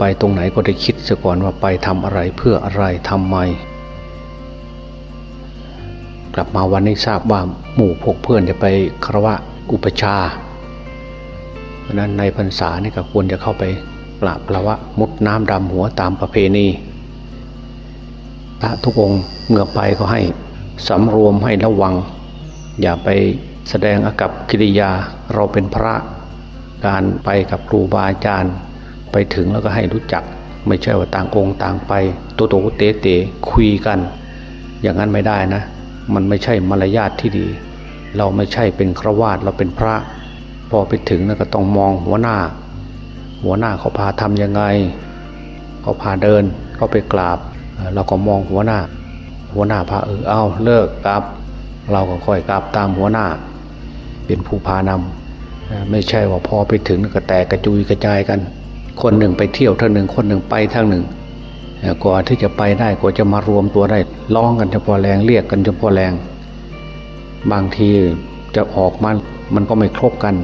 ไปตรงไหนก็ได้คิดซะก่อนว่าไปทำอะไรเพื่ออะไรทำไม กลับมาวันนี้ทราบว่าหมู่พวกเพื่อนจะไปคารวะอุปชาเพราะนั้นในพรรษานี่ก็ควรจะเข้าไปกราบคารวะมุดน้ำดำหัวตามประเพณีพระทุกองค์เมื่อไปก็ให้สำรวมให้ระวัง อย่าไปแสดงอากับกิริยาเราเป็นพระการไปกับครูบาอาจารย์ ไปถึงแล้วก็ให้รู้จัก ไม่ใช่ว่าต่างองค์ต่างไปโตโตเตเตคุยกัน อย่างนั้นไม่ได้นะ มันไม่ใช่มารยาทที่ดี เราไม่ใช่เป็นครวาสเราเป็นพระ พอไปถึงแล้วก็ต้องมองหัวหน้า หัวหน้าเขาพาทำยังไงเขาพาเดินเขาไปกราบ เราก็มองหัวหน้า หัวหน้าพาเออเอาเลิกกราบ เราก็ค่อยกราบตามหัวหน้า เป็นผู้พานำเอ่อไม่ใช่ว่าพอไปถึงก็แตกกระจุยกระจายกัน คนหนึ่งไปเที่ยวทางหนึ่งคนหนึ่งไปทางหนึ่งเอ่อกว่าที่จะไปได้กว่าจะมารวมตัวได้ร้องกันเฉพาะแรงเรียกกันเฉพาะแรง บางทีจะออกมามันก็ไม่ครบกัน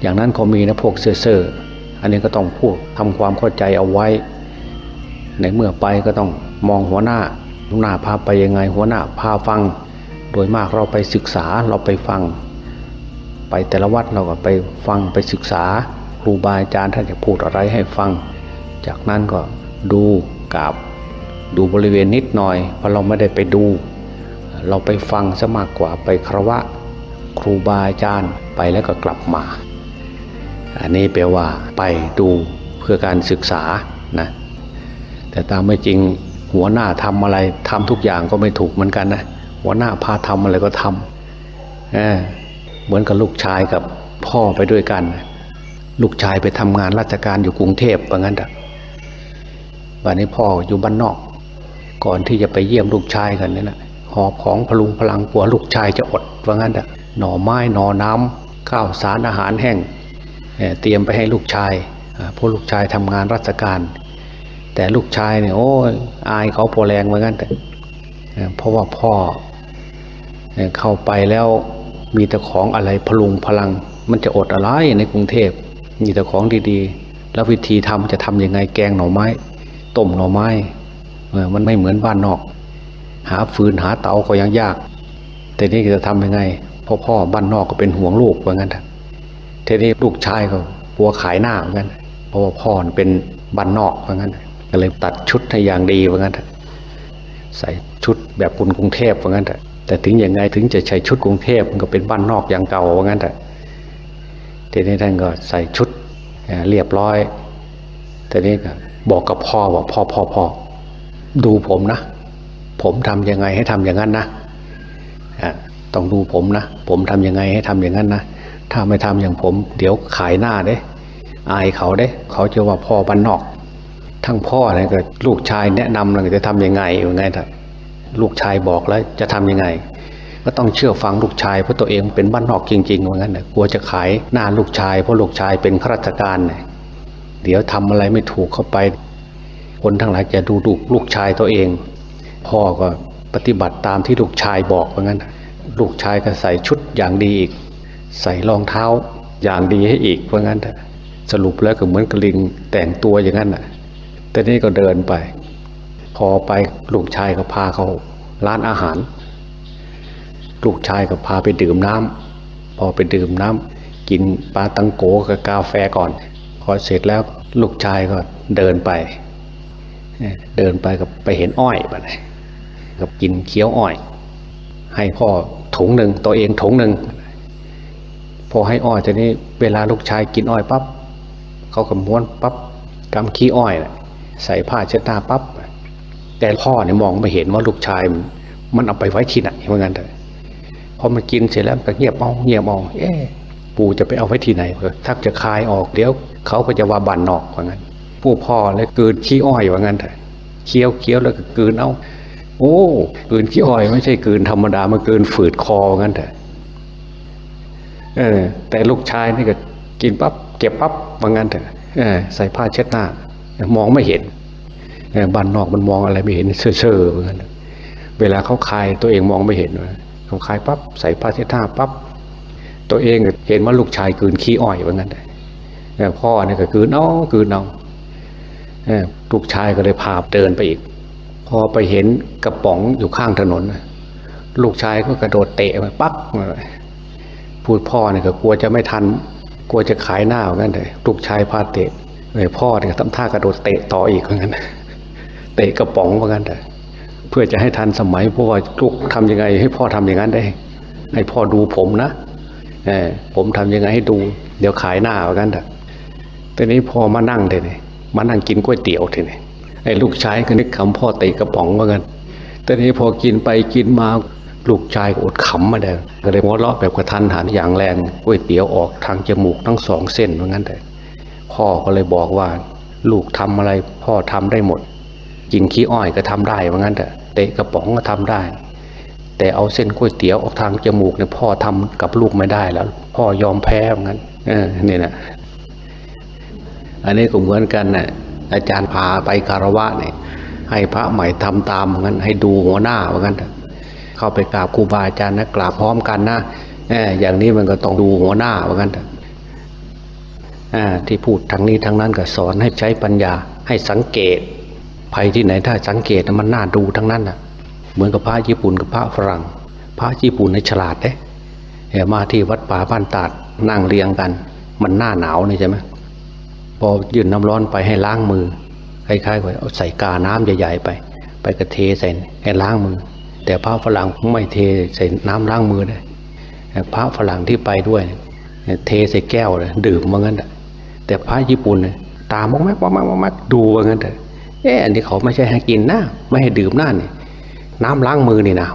อย่างนั้นก็มีนะพวกเซ่ออๆอันนี้ก็ต้องพูดทำความเข้าใจเอาไว้ ในเมื่อไปก็ต้องมองหัวหน้าหัวหน้าพาไปยังไง หัวหน้าพาฟัง โดยมากเราไปศึกษาเราไปฟัง ไปแต่ละวัดเราก็ไปฟังไปศึกษา รูบาอาจารย์ท่านจะพูดอะไรให้ฟัง จากนั้นก็ดูกราบดูบริเวณนิดหน่อยเพราะเราไม่ได้ไปดู เราไปฟังซะมากกว่าไปครวะครูบาอาจารย์ไปแล้วก็กลับมา อันนี้แปลว่าไปดูเพื่อการศึกษานะแต่ตามไม่จริงหัวหน้าทำอะไรทำทุกอย่างก็ไม่ถูกเหมือนกันนะหัวหน้าพาทำอะไรก็ทำเเหมือนกับลูกชายกับพ่อไปด้วยกัน ลูกชายไปทำงานราชการอยู่กรุงเทพว่างั้นเถอะวันนี้พ่ออยู่บ้านนอก ก่อนที่จะไปเยี่ยมลูกชายกันเนี่ยนะหอบของพลุงพลังกลัวลูกชายจะอดว่างั้นเถอะหน่อไม้หน่อน้ำข้าวสารอาหารแห้งเตรียมไปให้ลูกชายเพราะลูกชายทำงานราชการ แต่ลูกชายเนี่ยโอ้ยอายเขาพอแรงเหมือนกันแต่เพราะว่าพ่อเอ่อเข้าไปแล้วมีแต่ของอะไรพลุงพลัง มันจะอดอะไรในกรุงเทพ มีแต่ของดีๆ แล้ววิธีทำจะทำยังไงแกงหน่อไม้ ต้มหน่อไม้มันไม่เหมือนบ้านนอก หาฟืนหาเตาก็ยังยาก แต่นี่จะทำยังไงเพ่อพ่อบ้านนอกก็เป็นห่วงลูกเหมือนกันเถอะทีนี้ลูกชายก็กลัวขายหน้าเหมือนกันเพราะว่าพ่อเป็นบ้านนอกเหมือนกันก็เลยตัดชุดให้อย่างดีเหมือนกันเถอะใส่ชุดแบบคนกรุงเทพเหมือนกันเถอะแต่ถึงยังไงถึงจะใช้ชุดกรุงเทพมันก็เป็นบ้านนอกอย่างเก่าเหมือนกันเถอะ ทีนี้ท่านก็ใส่ชุดเรียบร้อยแต่นี้ก็บอกกับพ่อว่าพ่อพ่อพ่อดูผมนะ ผมทำยังไงให้ทำอย่างนั้นนะต้องดูผมนะ ผมทำยังไงให้ทำอย่างนั้นนะถ้าไม่ทำอย่างผม เดี๋ยวขายหน้าเด้ อายเขาเด้ เขาจะว่าพ่อบ้านนอก ทั้งพ่อเนี่ยก็ลูกชายแนะนำเลยจะทำยังไงยังไงถ้าลูกชายบอกแล้วจะทำยังไง ก็ต้องเชื่อฟังลูกชายเพราะตัวเองเป็นบ้านนอกจริงๆว่างั้นนะกลัวจะขายหน้าลูกชาย เพราะลูกชายเป็นข้าราชการเนี่ยเดี๋ยวทำอะไรไม่ถูกเข้าไป คนทั้งหลายจะดูลูลูกชายตัวเอง พ่อก็ปฏิบัติตามที่ลูกชายบอกว่างั้น ลูกชายก็ใส่ชุดอย่างดีอีก ใส่รองเท้าอย่างดีให้อีกว่างั้นสรุปแล้วก็เหมือนกระลิงแต่งตัวอย่างนั้นน่ะแต่นี่ก็เดินไป พอไปลูกชายก็พาเขาร้านอาหาร ลูกชายก็พาไปดื่มน้ำพอไปดื่มน้ำกินปลาตังโกกับกาแฟก่อน พอเสร็จแล้วลูกชายก็เดินไป เดินไปกับไปเห็นอ้อยไปกับกินเคี้ยวอ้อย ให้พ่อถุงหนึ่งตัวเองถุงหนึ่งพอให้อ้อยทีนี้เวลาลูกชายกินอ้อยปั๊บเขาก็ม้วนปั๊บกำขี้อ้อยนะใส่ผ้าเช็ดหน้าปั๊บแต่พ่อเนี่ยมองไม่เห็นว่าลูกชายมันเอาไปไว้ที่ไหนเหมือนกันเถอะ อมันกินเสร็จแล้วก็เงียบเอาเงียบเอาเอ๊ปู่จะไปเอาไว้ที่ไหนเออทักจะคายออกเดี๋ยวเขาก็จะว่าบันนอกว่างั้น ผู้พ่อเลยกลืนขี้อ้อยว่างั้นเถอะเคี้ยวเคี้ยวแล้วก็กืนเอาโอ้กืนขี้อ้อย ไม่ใช่กืนธรรมดามันกืนฝืดคอว่างั้นเถอะเออ แต่ลูกชายนี่ก็กินปั๊บเก็บปั๊บว่างั้นเถอะเออใส่ผ้าเช็ดหน้ามองไม่เห็นบ้านนอกมันมองอะไรไม่เห็นเซ่อๆว่างั้นเถอะเวลาเขาคายตัวเองมองไม่เห็นว่ เขาคายปั๊บใส่ผ้าเช็ดหน้าปั๊บตัวเองเห็นว่าลูกชายกืนขี้อ้อยว่างั้นเถอะแต่พ่อเนี่ยก็กืนเอากืนเอาเออลูกชายก็เลยพาเดินไปอีก พอไปเห็นกระป๋องอยู่ข้างถนน ลูกชายก็กระโดดเตะไปปั๊กมาพูดพ่อเนี่ยก็กลัวจะไม่ทัน กลัวจะขายหน้าเหมือนกันเลยลูกชายพาเตะเลยพ่อเนี่ยทำท่ากระโดดเตะต่ออีกเหมือนกันเตะกระป๋องเหมือนกันแต่เพื่อจะให้ทันสมัยเพราะว่าลูกทำยังไง ให้พ่อทำอย่างนั้นได้ ให้พ่อดูผมนะผมทำยังไงให้ดู เดี๋ยวขายหน้าเหมือนกันแต่ตอนนี้พ่อมานั่งเถอะนี่มานั่งกินก๋วยเตี๋ยวเถอะนี่ไอ้ลูกชายก็นึกคำพ่อเตะกระป๋องเหมือนกันตอนนี้พอกินไปกินมาลูกชายอดขำมาได้ก็เลยหัวเราะแบบกระทันหันอย่างแรงก๋วยเตี๋ยวออกทางจมูกทั้งสองเส้นเหมือนกันแต่พ่อก็เลยบอกว่า ลูกทำอะไรพ่อทำได้หมด กินขี้อ้อยก็ทำได้ว่างั้นแต่เตะกระป๋องก็ทำได้ แต่เอาเส้นก๋วยเตี๋ยวออกทางจมูกเนี่ยพ่อทำกับลูกไม่ได้แล้ว พ่อยอมแพ้ว่างั้น เออนี่นะอันนี้ก็เหมือนกันนะ่ะอาจารย์พาไปคารวะเนี่ยให้พระใหม่ทำตามว่างั้น ให้ดูหัวหน้าว่างั้นเถอะเข้าไปกราบครูบาอาจารย์นะกราบพร้อมกันนะเอออย่างนี้มันก็ต้องดูหัวหน้าว่างั้นเถอะที่พูดทั้งนี้ทั้งนั้นก็สอนให้ใช้ปัญญาให้สังเกต ภัยที่ไหนถ้าสังเกตมันน่าดูทั้งนั้นน่ะเหมือนกับพระญี่ปุ่นกับพระฝรั่ง พระญี่ปุ่นในฉลาดเด้เห็นมาที่วัดป่าบ้านตาดนั่งเรียงกัน มันหน้าหนาวนี่ใช่ไหมพอยื่นน้ำร้อนไปให้ล้างมือคล้ายๆกับเอาใส่กาน้ำใหญ่ๆไป ไปกระเทใส่ให้ล้างมือ แต่พระฝรั่งไม่เทใส่น้ำล้างมือเลยพระฝรั่งที่ไปด้วยเทใส่แก้วเลยดื่มว่างั้นแต่พระญี่ปุ่นตามมองแมกมองแมกมองแมกดูว่างั้นเถอะ เอออันนี้เขาไม่ใช่ให้กินนะไม่ให้ดื่มน้านี่น้ำล้างมือนี่นะ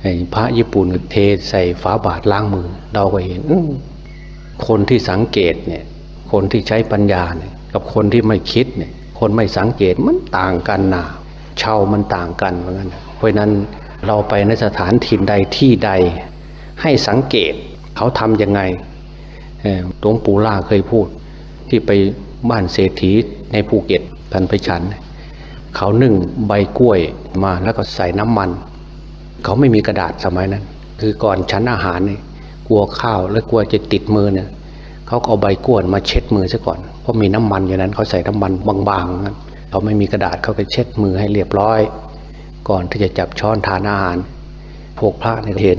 ไอ้พระญี่ปุ่นเทใส่ฝาบาทล้างมือ เราก็เห็นคนที่สังเกตเนี่ย คนที่ใช้ปัญญาเนี่ย กับคนที่ไม่คิดเนี่ย คนไม่สังเกตมันต่างกันนะเช่ามันต่างกันเหมือนกันเพราะนั้นเราไปในสถานถิ่นใดที่ใด ให้สังเกตเขาทำยังไงหลวงปู่ล่าเคยพูด ที่ไปบ้านเศรษฐีในภูเก็ต พันไปฉัน เขานึ่งใบกล้วยมาแล้วก็ใส่น้ำมัน เขาไม่มีกระดาษสมัยนั้น คือก่อนชั้นอาหารเนี่ยกลัวข้าวและกลัวจะติดมือเนี่ยเขาเอาใบกล้วยมาเช็ดมือซะก่อนเพราะมีน้ำมันอยู่นั้นเขาใส่น้ำมันบางๆนั้นเขาไม่มีกระดาษเขาก็เช็ดมือให้เรียบร้อย ก่อนที่จะจับช้อนทานอาหารพวกพระเนี่ยเห็น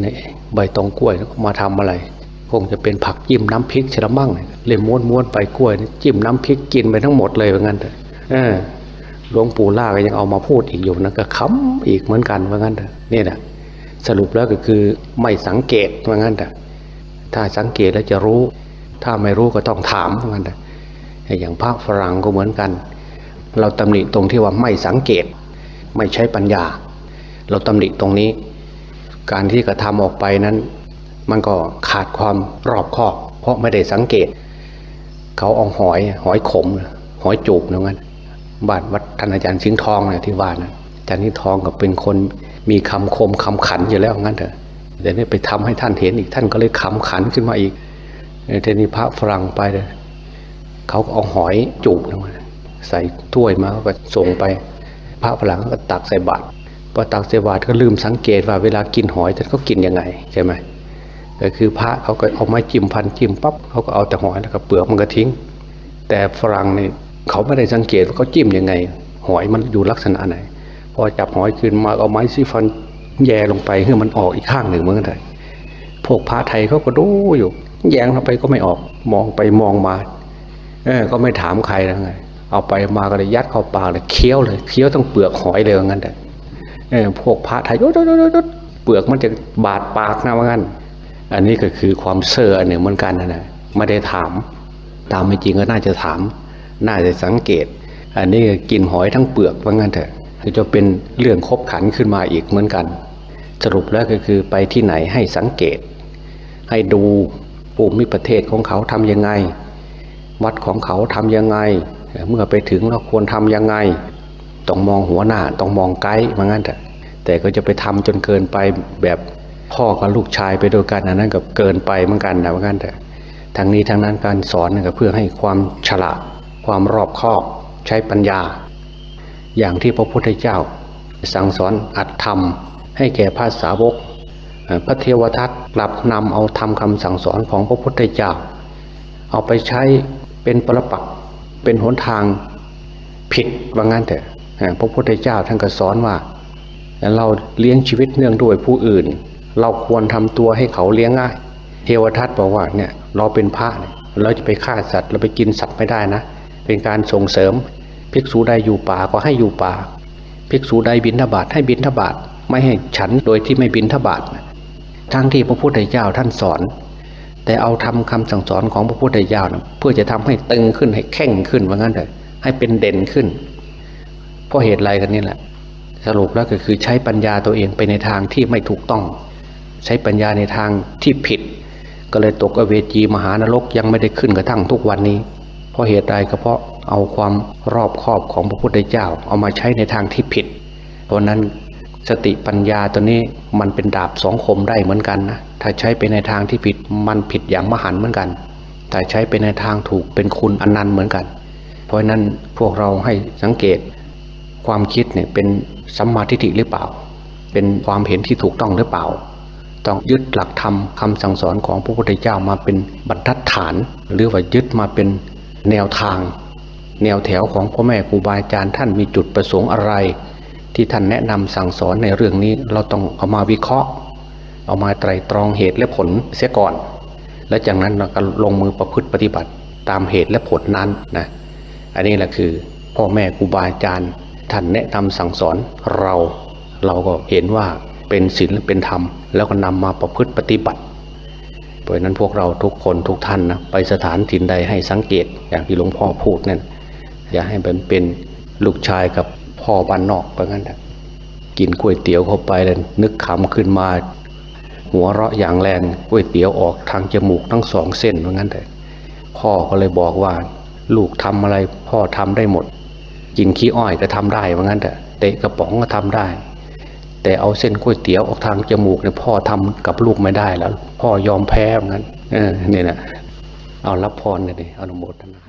ใบตองกล้วยมาทำอะไร คงจะเป็นผักจิ้มน้ำพริกช่ละมั่งเลยม้วนๆไปกล้วยนี่จิ้มน้ำพริกกินไปทั้งหมดเลยว่างั้นเถอะเออ หลวงปู่ล่าก็ยังเอามาพูดอีกอยู่นะก็ค้ำอีกเหมือนกันว่างั้นเถอะนี่นะสรุปแล้วก็คือไม่สังเกตว่างั้นเถอะถ้าสังเกตแล้วจะรู้ ถ้าไม่รู้ก็ต้องถามว่างั้นเถอะอย่างพระฝรั่งก็เหมือนกัน เราตำหนิตรงที่ว่าไม่สังเกต ไม่ใช้ปัญญา เราตำหนิตรงนี้ การที่กระทำออกไปนั้น มันก็ขาดความรอบคอบ เพราะไม่ได้สังเกต เขาเอาหอยหอยขมหอยจูบนะงั้น บ้านวัดท่านอาจารย์สิงห์ทองเนะที่ว่านะอาจารย์สิงห์ทองก็เป็นคนมีคำคมคำขันอยู่แล้วงั้นเถอะเดี๋ยวนี้ไปทำให้ท่านเห็นอีกท่านก็เลยคำขันขึ้นมาอีกเทนีพระฝรั่งไปเลยเขาเอาหอยจูบนะใส่ถ้วยมาก็ส่งไป พระฝรั่งก็ตักใส่บาตรพอตักใส่บาตรก็ลืมสังเกตว่าเวลากินหอยท่านเขากินยังไงใช่ไหมก็คือพระเขาก็เอาไม้จิ้มพันจิ้มปั๊บเขาก็เอาแต่หอยแล้วก็เปลือกมันก็ทิ้ง แต่ฝรั่งนี่ เขาไม่ได้สังเกตว่าเขาจิ้มยังไง หอยมันอยู่ลักษณะไหน พอจับหอยขึ้นมาเอาไม้ซีฟันแย่ลงไปให้มันออกอีกข้างหนึ่งเหมือนกันเลยพวกพระไทยเขาก็ดูอยู่ แยงเข้าไปก็ไม่ออก มองไปมองมา เออก็ไม่ถามใครแล้วไง เอาไปมาก็เลยยัดเข้าปากเลยเคี้ยวเลยเคี้ยวต้องเปลือกหอยเลยงั้นแต่เออพวกพระไทยยดยดยดยดเปลือกมันจะบาดปากนะว่างั้น อันนี้ก็คือความเซ่ออันหนึ่งเหมือนกันนะนะไม่ได้ถาม ตามไม่จริงก็น่าจะถาม น่าจะสังเกต อันนี้กินหอยทั้งเปลือกว่างั้นเถอะก็จะเป็นเรื่องคบขันขึ้นมาอีกเหมือนกัน สรุปแล้วก็คือไปที่ไหนให้สังเกต ให้ดูภูมิประเทศของเขาทำยังไง วัดของเขาทำยังไง เมื่อไปถึงเราควรทำยังไง ต้องมองหัวหน้าต้องมองไกด์ว่างั้นเถอะแต่ก็จะไปทำจนเกินไปแบบพ่อกับลูกชายไปโดวยกันอันนั้นก็เกินไปเหมือนกันนะว่างั้นเถอะทั้งนี้ทั้งนั้นการสอนก็เพื่อให้ความฉลาด ความรอบคอบใช้ปัญญา อย่างที่พระพุทธเจ้า สั่งสอนอัดธรรม ให้แก่พระสาวก พระเทวทัตกลับนำเอาธรรมคำสั่งสอนของพระพุทธเจ้า เอาไปใช้เป็นปรปักเป็นหนทางผิดว่างั้นเถอะพระพุทธเจ้าท่านก็สอนว่า เราเลี้ยงชีวิตเนื่องด้วยผู้อื่น เราควรทำตัวให้เขาเลี้ยงง่าย เทวทัตบอกว่าเนี่ยเราเป็นพระเราจะไปฆ่าสัตว์เราไปกินสัตว์ไม่ได้นะ เป็นการส่งเสริม ภิกษุใดอยู่ป่าก็ให้อยู่ป่า ภิกษุใดบินทบาทให้บินทบาทไม่ให้ฉันโดยที่ไม่บินทบาททั้งที่พระพุทธเจ้าท่านสอน แต่เอาทำคำสั่งสอนของพระพุทธเจ้านะเพื่อจะทำให้ตึงขึ้นให้แข็งขึ้นว่างั้นเถอะให้เป็นเด่นขึ้น เพราะเหตุไรกันนี่แหละ สรุปแล้วก็คือใช้ปัญญาตัวเองไปในทางที่ไม่ถูกต้อง ใช้ปัญญาในทางที่ผิด ก็เลยตกอเวจีมหานรกยังไม่ได้ขึ้นกระทั่งทุกวันนี้ เพราะเหตุใดก็เพราะเอาความรอบครอบของพระพุทธเจ้าเอามาใช้ในทางที่ผิด เพราะนั้นสติปัญญาตัวนี้มันเป็นดาบสองคมได้เหมือนกันนะ ถ้าใช้ไปในทางที่ผิดมันผิดอย่างมหันเหมือนกัน แต่ใช้ไปในทางถูกเป็นคุณอนันต์เหมือนกัน เพราะฉะนั้นพวกเราให้สังเกตความคิดเนี่ยเป็นสัมมาทิฏฐิหรือเปล่า เป็นความเห็นที่ถูกต้องหรือเปล่า ต้องยึดหลักธรรมคำสั่งสอนของพระพุทธเจ้ามาเป็นบรรทัดฐาน หรือว่ายึดมาเป็น แนวทาง แนวแถวของพ่อแม่ครูบาอาจารย์ท่านมีจุดประสงค์อะไร ที่ท่านแนะนำสั่งสอนในเรื่องนี้เราต้องเอามาวิเคราะห์ เอามาไตรตรองเหตุและผลเสียก่อน และจากนั้นเราก็ลงมือประพฤติปฏิบัติตามเหตุและผลนั้นนะอันนี้แหละคือพ่อแม่ครูบาอาจารย์ท่านแนะนำสั่งสอนเรา เราก็เห็นว่าเป็นศีลเป็นธรรม แล้วก็นำมาประพฤติปฏิบัติ ราะนั้นพวกเราทุกคนทุกท่านนะไปสถานถิ่นใดให้สังเกตอย่างที่หลวงพ่อพูดนั่นอย่าให้เป็นเป็นลูกชายกับพ่อบ้านนอกเพราะงั้นนะกินก๋วยเตี๋ยวเข้าไปแล้วนึกขำขึ้นมา หัวเราะอย่างแรงก๋วยเตี๋ยวออกทางจมูกทั้งสองเส้นเพราะงั้นแต่พ่อก็เลยบอกว่า ลูกทำอะไรพ่อทำได้หมด กินขี้อ้อยก็ทำได้ว่างั้นแต่เตะกระป๋องก็ทำได้ แต่เอาเส้นก๋วยเตี๋ยวออกทางจมูกเนี่ยพ่อทำกับลูกไม่ได้แล้ว พ่อยอมแพ้ว่างั้นเออนี่ยนะเอารับพรกันดิเอานุโมทนา